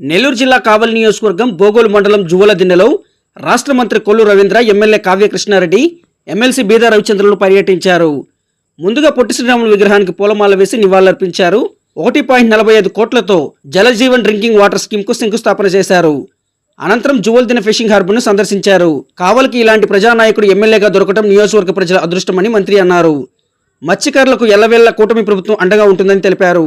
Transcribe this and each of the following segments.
నెల్లూరు జిల్లా కావలి నియోజకవర్గం బోగోలు మండలం జువలదిన్నెలో రాష్ట్ర మంత్రి కొల్లు రవీంద్ర ఎమ్మెల్యే కావ్యకృష్ణారెడ్డి ఎమ్మెల్సీ బీదా రవిచంద్రులు పర్యటించారు. ముందుగా పొట్టి శ్రీరాములు విగ్రహానికి పూలమాల వేసి నివాళులర్పించారు. ఒకటి పాయింట్ నలభై ఐదు కోట్లతో జలజీవన్ డ్రింకింగ్ వాటర్ స్కీమ్కు శంకుస్థాపన చేశారు. అనంతరం జువల్దిన ఫిషింగ్ హార్బర్ను సందర్శించారు. కావలికి ఇలాంటి ప్రజానాయకుడు ఎమ్మెల్యేగా దొరకడం నియోజకవర్గ ప్రజల అదృష్టమని మంత్రి అన్నారు. మత్స్యకారులకు ఎల్లవేళ్ళ కూటమి ప్రభుత్వం అండగా ఉంటుందని తెలిపారు.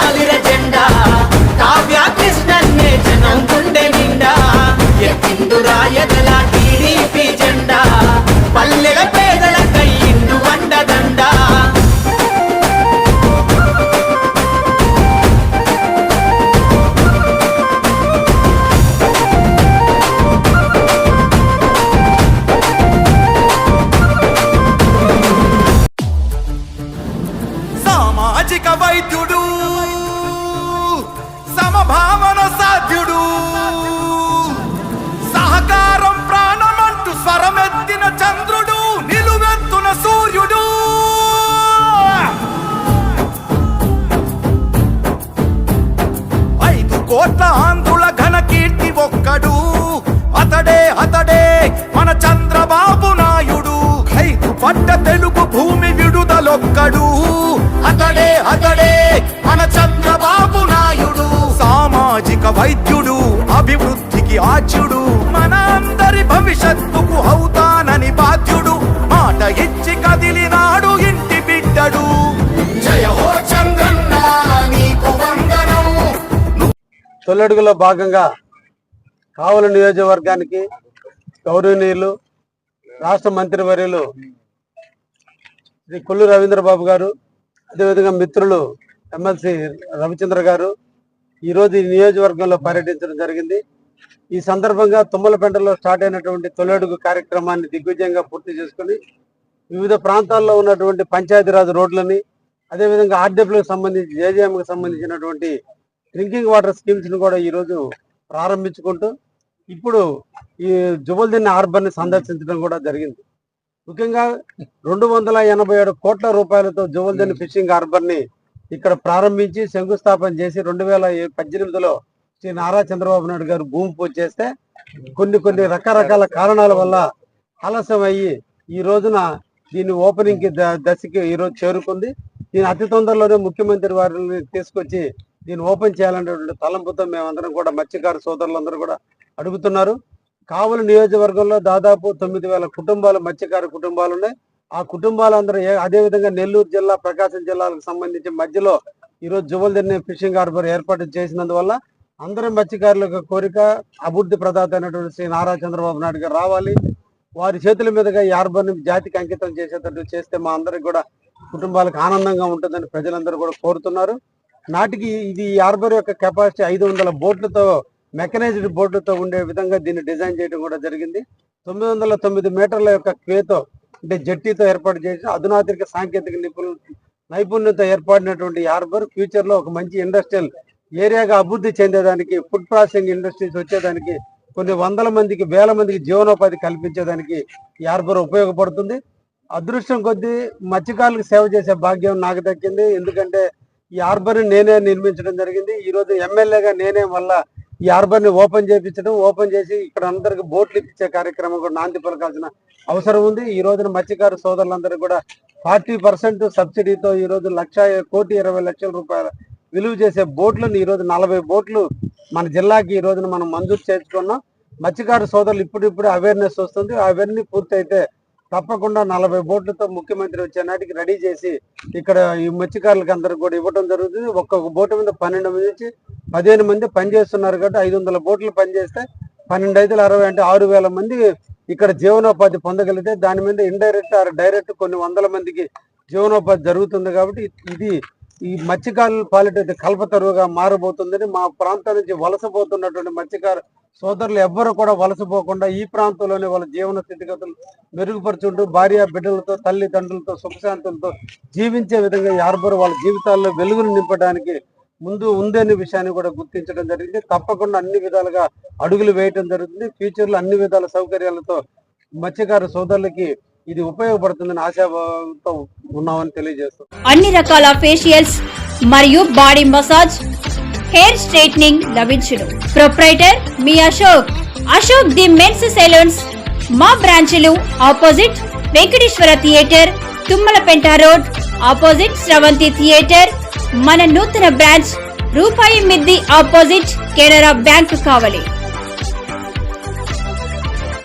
ఎత్తిండు రాయదల టీడీపీ జెండా పల్లెల పేదల కయ్యిండు వండదండ సామాజిక వైద్యుడు సమభావన సాధ్యుడు. సహకారం ప్రాణమంటూ స్వరమెత్తిన చంద్రుడు నిలువెత్తున సూర్యుడు. ఐదు కోట్ల ఆంధ్రుల ఘన కీర్తి ఒక్కడు. అతడే అతడే మన చంద్రబాబు నాయుడు. ఐదు పట్ట తెలుగు భూమి విడుదలొక్కడు. అతడే అతడే మన చంద్రబాబు నాయుడు. సామాజిక వైద్యుడు అభివృద్ధి అభివృద్ధికి ఆచ్యుడు మన అందరి భవిష్యత్తుకు అవుతానని బాధ్యుడు. మాట ఇచ్చి కదిలినాడు ఇంటి బిడ్డడు. తొలడుగులో భాగంగా కావలి నియోజకవర్గానికి గౌరవనీయులు రాష్ట్ర మంత్రివర్యులు శ్రీ కొల్లు రవీంద్రబాబు గారు అదేవిధంగా మిత్రులు ఎమ్మెల్సీ రవిచంద్ర గారు ఈరోజు ఈ నియోజకవర్గంలో పర్యటించడం జరిగింది. ఈ సందర్భంగా తుమ్మలపెంటలో స్టార్ట్ అయినటువంటి తొలడుగు కార్యక్రమాన్ని దిగ్విజయంగా పూర్తి చేసుకుని వివిధ ప్రాంతాల్లో ఉన్నటువంటి పంచాయతీరాజ్ రోడ్లని అదేవిధంగా ఆర్డబ్ల్యూకి సంబంధించి జేజేఎంకి సంబంధించినటువంటి డ్రింకింగ్ వాటర్ స్కీమ్స్ను కూడా ఈరోజు ప్రారంభించుకుంటూ ఇప్పుడు ఈ జుబల్దిన్న హార్బర్ని సందర్శించడం కూడా జరిగింది. ముఖ్యంగా రెండు వందల ఎనభై ఏడు కోట్ల రూపాయలతో జువల్దిన్ ఫిషింగ్ హార్బర్ని ఇక్కడ ప్రారంభించి శంకుస్థాపన చేసి రెండు వేల పద్దెనిమిదిలో శ్రీ నారా చంద్రబాబు నాయుడు గారు భూమి పూజ చేస్తే కొన్ని కొన్ని రకరకాల కారణాల వల్ల ఆలస్యం అయ్యి ఈ రోజున దీని ఓపెనింగ్కి ద- దశకి ఈరోజు చేరుకుంది. దీని అతి తొందరలోనే ముఖ్యమంత్రి వారిని తీసుకొచ్చి దీన్ని ఓపెన్ చేయాలనేటువంటి తలంపుతో మేమందరం కూడా మత్స్యకార సోదరులందరూ కూడా అడుగుతున్నారు. కావలి నియోజకవర్గంలో దాదాపు తొమ్మిది వేల కుటుంబాలు మత్స్యకార కుటుంబాలు ఉన్నాయి. ఆ కుటుంబాలందరూ అదేవిధంగా అదే విధంగా నెల్లూరు జిల్లా ప్రకాశం జిల్లాలకు సంబంధించి మధ్యలో ఈరోజు జువల్దిన్ని ఫిషింగ్ హార్బర్ ఏర్పాటు చేసినందువల్ల అందరి మత్స్యకారుల యొక్క కోరిక అభివృద్ధి ప్రదాత అయినటువంటి శ్రీ నారా చంద్రబాబు నాయుడు గారు రావాలి. వారి చేతుల మీదుగా ఈ హార్బర్ని జాతికి అంకితం చేసేటట్టు చేస్తే మా అందరికి కూడా కుటుంబాలకు ఆనందంగా ఉంటుందని ప్రజలందరూ కూడా కోరుతున్నారు. నాటికి ఇది ఈ హార్బర్ యొక్క కెపాసిటీ ఐదు వందల బోట్లతో మెకనైజ్డ్ బోట్లతో ఉండే విధంగా దీన్ని డిజైన్ చేయడం కూడా జరిగింది. తొమ్మిది వందల తొమ్మిది మీటర్ల యొక్క క్వేతో అంటే జట్టీతో ఏర్పాటు చేసి అధునాతిక సాంకేతిక నిపుణులు నైపుణ్యత ఏర్పడినటువంటి హార్బర్ ఫ్యూచర్లో ఒక మంచి ఇండస్ట్రియల్ ఏరియాగా అభివృద్ధి చెందేదానికి ఫుడ్ ప్రాసెసింగ్ ఇండస్ట్రీస్ వచ్చేదానికి కొన్ని వందల మందికి వేల మందికి జీవనోపాధి కల్పించేదానికి ఈ హార్బర్ ఉపయోగపడుతుంది. అదృష్టం కొద్దీ మత్స్యకారులకు సేవ చేసే భాగ్యం నాకు దక్కింది. ఎందుకంటే ఈ హార్బర్ని నేనే నిర్మించడం జరిగింది. ఈరోజు ఎమ్మెల్యేగా నేనే మళ్ళా ఈ హార్బర్ని ఓపెన్ చేయించడం ఓపెన్ చేసి ఇక్కడ అందరికి బోట్లు ఇప్పించే కార్యక్రమం కూడా నాంది పలకాల్సిన అవసరం ఉంది. ఈ రోజున మత్స్యకారు సోదరులందరికీ కూడా ఫార్టీ పర్సెంట్ సబ్సిడీతో ఈ రోజు లక్ష కోటి ఇరవై లక్షల రూపాయల విలువ చేసే బోట్లను ఈరోజు నలభై బోట్లు మన జిల్లాకి ఈ రోజున మనం మంజూరు చేసుకున్నాం మత్స్యకారు సోదరులు ఇప్పుడిప్పుడు అవేర్నెస్ వస్తుంది. అవన్నీ పూర్తయితే తప్పకుండా నలభై బోట్లతో ముఖ్యమంత్రి వచ్చే నాటికి రెడీ చేసి ఇక్కడ ఈ మత్స్యకారులకు అందరికి కూడా ఇవ్వడం జరుగుతుంది. ఒక్కొక్క బోటు మీద పన్నెండు మంది నుంచి పదిహేను మంది పనిచేస్తున్నారు కాబట్టి ఐదు వందల బోట్లు పనిచేస్తే పన్నెండు ఐదులు అరవై అంటే ఆరు వేల మంది ఇక్కడ జీవనోపాధి పొందగలిగితే దాని మీద ఇండైరెక్ట్ ఆర్ డైరెక్ట్ కొన్ని వందల మందికి జీవనోపాధి జరుగుతుంది కాబట్టి ఇది ఈ మత్స్యకారులు పాలిట కల్పతరువుగా మారబోతుందని మా ప్రాంతం నుంచి వలసపోతున్నటువంటి మత్స్యకారు సోదరులు ఎవ్వరు కూడా వలసపోకుండా ఈ ప్రాంతంలోనే వాళ్ళ జీవన స్థితిగతులు మెరుగుపరుచుంటూ భార్య బిడ్డలతో తల్లిదండ్రులతో సుఖశాంతులతో జీవించే విధంగా ఈ వాళ్ళ జీవితాల్లో వెలుగును నింపడానికి ముందు ఉందనే విషయాన్ని కూడా గుర్తించడం జరిగింది. తప్పకుండా అన్ని విధాలుగా అడుగులు వేయటం జరుగుతుంది. ఫ్యూచర్లో అన్ని విధాల సౌకర్యాలతో మత్స్యకారు సోదరులకి ఇది ఉపయోగపడుతుందని ఆశాభావంతో ఉన్నామని తెలియజేస్తాం. అన్ని రకాల ఫేషియల్స్ మరియు బాడీ మసాజ్ హెయిర్ స్ట్రైట్నింగ్ లభించును. Proprietor me Ashok. Ashok the men's salons మా బ్రాంచ్లు opposite Venkateswara theatre Tummalapenta road opposite Sravanthi theatre మన నూతన బ్రాంచ్ రూపాయి మిద్ది ఆపోజిట్ కెనరా బ్యాంక్ కావలి.